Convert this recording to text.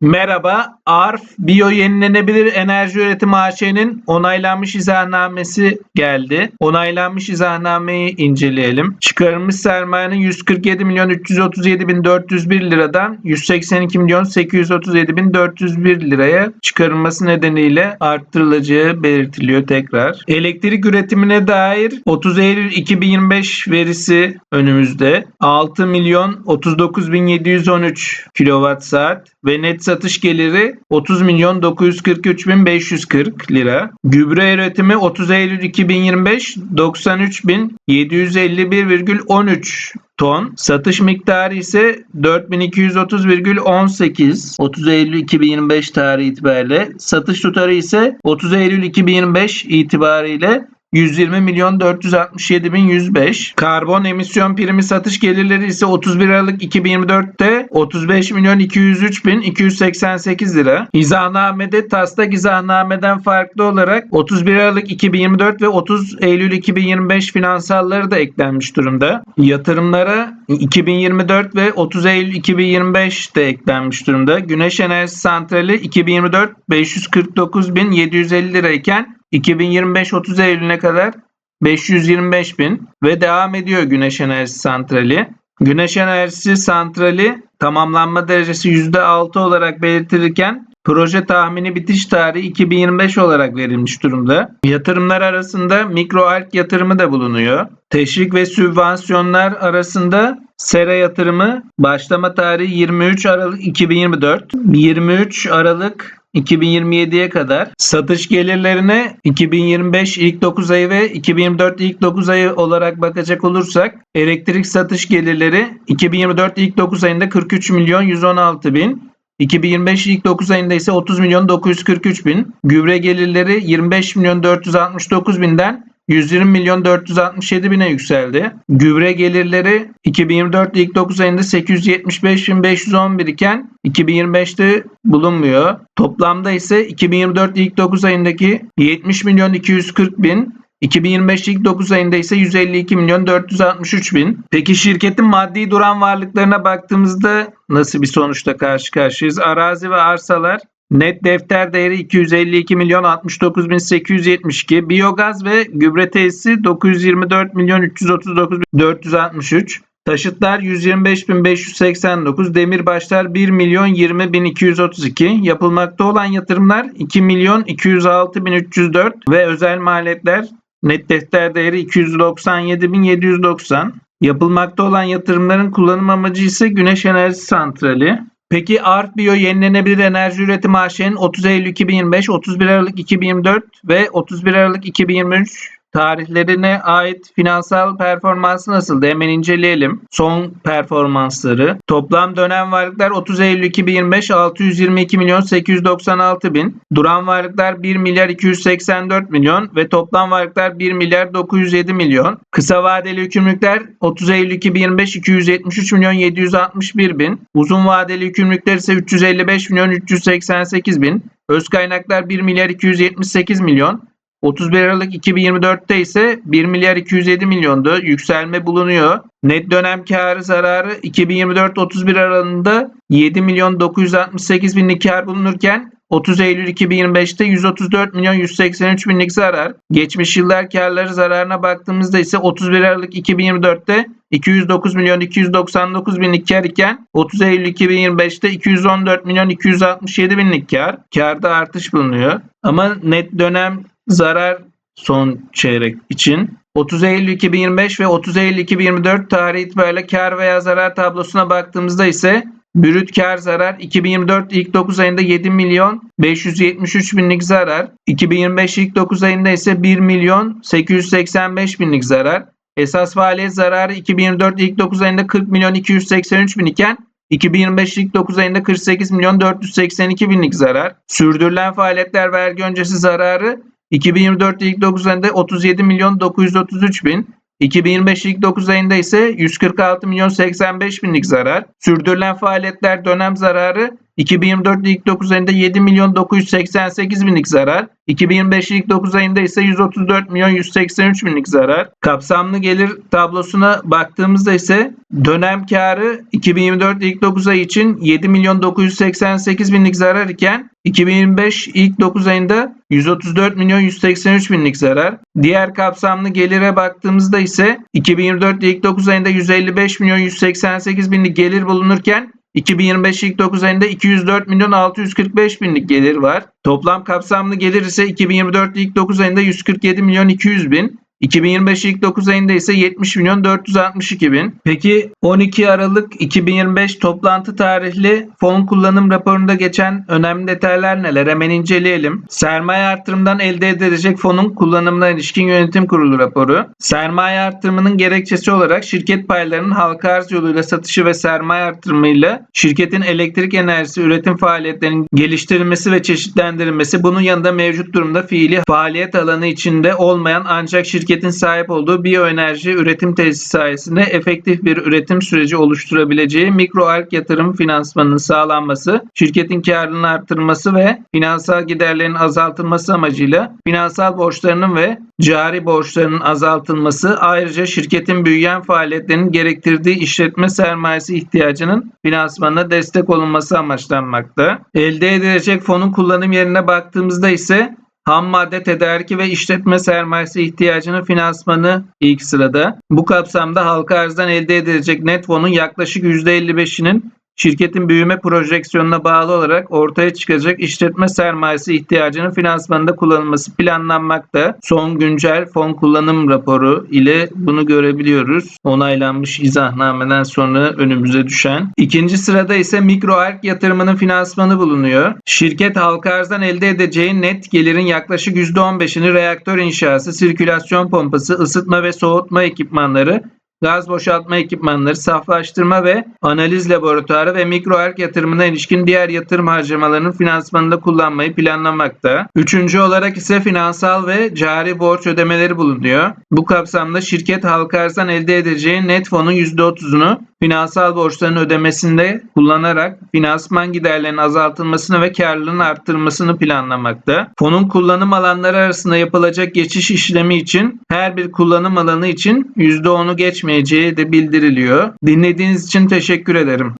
Merhaba, ARF Biyo Yenilenebilir Enerji Üretimi AŞ'nin onaylanmış izahnamesi geldi. Onaylanmış izahnameyi inceleyelim. Çıkarılmış sermayenin 147 milyon 337 bin 401 liradan 182 milyon 837 bin 401 liraya çıkarılması nedeniyle arttırılacağı belirtiliyor tekrar. Elektrik üretimine dair 30 Eylül 2025 verisi önümüzde. 6 milyon 39 bin 713 kilowatt saat ve net satış geliri 30 milyon 943 bin 540 lira. Gübre üretimi 30 Eylül 2025 93 bin 751,13 ton. Satış miktarı ise 4230,18 30 Eylül 2025 tarihi itibariyle. Satış tutarı ise 30 Eylül 2025 itibariyle 120 milyon 467 bin 105. Karbon emisyon primi satış gelirleri ise 31 Aralık 2024'te 35 milyon 203 bin 288 lira. İzahnamede taslak izahnameden farklı olarak 31 Aralık 2024 ve 30 Eylül 2025 finansalları da eklenmiş durumda. Yatırımlara 2024 ve 30 Eylül 2025 de eklenmiş durumda. Güneş enerji santrali 2024 549.750 lirayken 2025-30 Eylül'e kadar 525 bin ve devam ediyor güneş enerjisi santrali. Güneş enerjisi santrali tamamlanma derecesi %6 olarak belirtilirken proje tahmini bitiş tarihi 2025 olarak verilmiş durumda. Yatırımlar arasında mikroalg yatırımı da bulunuyor. Teşvik ve sübvansiyonlar arasında sera yatırımı başlama tarihi 23 Aralık 2024, 23 Aralık 2027'ye kadar satış gelirlerine 2025 ilk 9 ayı ve 2024 ilk 9 ayı olarak bakacak olursak elektrik satış gelirleri 2024 ilk 9 ayında 43 milyon 116 bin 2025 ilk 9 ayında ise 30 milyon 943 bin. Gübre gelirleri 25 milyon 469 binden 120 milyon 467 bine yükseldi. Gübre gelirleri 2024 ilk 9 ayında 875 bin 511 iken 2025'te bulunmuyor. Toplamda ise 2024 ilk 9 ayındaki 70 milyon 240 bin 2025 ilk 9 ayında ise 152 milyon 463 bin. Peki şirketin maddi duran varlıklarına baktığımızda nasıl bir sonuçla karşı karşıyayız? Arazi ve arsalar Net defter değeri 252 milyon 69 bin 872. Biyogaz ve gübre tesisi 924 milyon 339 bin 463. Taşıtlar 125 bin 589. Demirbaşlar 1 milyon 20 bin 232. Yapılmakta olan yatırımlar 2 milyon 206 bin 304 ve özel maliyetler net defter değeri 297 bin 790. Yapılmakta olan yatırımların kullanım amacı ise güneş enerjisi santrali. Peki ARF Biyo Yenilenebilir Enerji Üretimi AŞ'nin 30 Eylül 2025, 31 Aralık 2024 ve 31 Aralık 2023 tarihlerine ait finansal performansı nasıldı? Hemen inceleyelim. Son performansları. Toplam dönem varlıklar 30 Eylül 2025 622 milyon 896 bin. Duran varlıklar 1 milyar 284 milyon ve toplam varlıklar 1 milyar 907 milyon. Kısa vadeli yükümlülükler 30 Eylül 2025 273 milyon 761 bin. Uzun vadeli yükümlülükler ise 355 milyon 388 bin. Öz kaynaklar 1 milyar 278 milyon. 31 Aralık 2024'te ise 1 milyar 207 milyondu. Yükselme bulunuyor. Net dönem karı zararı 2024-31 aralığında 7 milyon 968 binlik kar bulunurken 30 Eylül 2025'te 134 milyon 183 binlik zarar. Geçmiş yıllar karları zararına baktığımızda ise 31 Aralık 2024'te 209 milyon 299 binlik kar iken 30 Eylül 2025'te 214 milyon 267 binlik kar. Karda artış bulunuyor. Ama net dönem zarar son çeyrek için 30 Eylül 2025 ve 30 Eylül 2024 tarihi itibariyle kar veya zarar tablosuna baktığımızda ise Brüt kar zarar 2024 ilk 9 ayında 7 milyon 573 binlik zarar. 2025 ilk 9 ayında ise 1 milyon 885 binlik zarar. Esas faaliyet zararı 2024 ilk 9 ayında 40 milyon 283 bin iken 2025 ilk 9 ayında 48 milyon 482 binlik zarar. Sürdürülen faaliyetler vergi öncesi zararı 2024 ilk 9 ayında 37 milyon 933 bin. 2025 ilk 9 ayında ise 146 milyon 85 binlik zarar. Sürdürülen faaliyetler dönem zararı 2024 ilk 9 ayında 7 milyon 988 binlik zarar. 2025 ilk 9 ayında ise 134 milyon 183 binlik zarar. Kapsamlı gelir tablosuna baktığımızda ise dönem karı 2024 ilk 9 ay için 7 milyon 988 binlik zarar iken 2025 ilk 9 ayında 134 milyon 183 binlik zarar. Diğer kapsamlı gelire baktığımızda ise 2024 ilk 9 ayında 155 milyon 188 binlik gelir bulunurken 2025 ilk 9 ayında 204 milyon 645 binlik gelir var. Toplam kapsamlı gelir ise 2024 ilk 9 ayında 147 milyon 200 bin. 2025 ilk 9 ayında ise 70 milyon 462 bin. Peki 12 Aralık 2025 toplantı tarihli fon kullanım raporunda geçen önemli detaylar neler? Hemen inceleyelim. Sermaye artırımından elde edilecek fonun kullanımına ilişkin yönetim kurulu raporu. Sermaye artırımının gerekçesi olarak şirket paylarının halka arz yoluyla satışı ve sermaye artırımıyla şirketin elektrik enerjisi üretim faaliyetlerinin geliştirilmesi ve çeşitlendirilmesi bunun yanında mevcut durumda fiili faaliyet alanı içinde olmayan ancak şirketin sahip olduğu biyoenerji üretim tesisi sayesinde efektif bir üretim süreci oluşturabileceği mikro alg yatırım finansmanının sağlanması, şirketin karlılığını arttırması ve finansal giderlerin azaltılması amacıyla finansal borçlarının ve cari borçlarının azaltılması ayrıca şirketin büyüyen faaliyetlerinin gerektirdiği işletme sermayesi ihtiyacının finansmanına destek olunması amaçlanmakta. Elde edilecek fonun kullanım yerine baktığımızda ise Ham madde tedariki ve işletme sermayesi ihtiyacının finansmanı ilk sırada. Bu kapsamda halka arzdan elde edilecek net fonun yaklaşık %55'inin şirketin büyüme projeksiyonuna bağlı olarak ortaya çıkacak işletme sermayesi ihtiyacının finansmanında kullanılması planlanmakta. Son güncel fon kullanım raporu ile bunu görebiliyoruz. Onaylanmış izahnameden sonra önümüze düşen. İkinci sırada ise mikro alg yatırımının finansmanı bulunuyor. Şirket halka arzdan elde edeceği net gelirin yaklaşık %15'ini reaktör inşası, sirkülasyon pompası, ısıtma ve soğutma ekipmanları, gaz boşaltma ekipmanları, saflaştırma ve analiz laboratuvarı ve mikro alg yatırımına ilişkin diğer yatırım harcamalarının finansmanında kullanmayı planlamakta. Üçüncü olarak ise finansal ve cari borç ödemeleri bulunuyor. Bu kapsamda şirket halka elde edeceği net fonun %30'unu finansal borçların ödemesinde kullanarak finansman giderlerinin azaltılmasını ve karlılığını arttırmasını planlamakta. Fonun kullanım alanları arasında yapılacak geçiş işlemi için her bir kullanım alanı için %10'u geçmeyeceği de bildiriliyor. Dinlediğiniz için teşekkür ederim.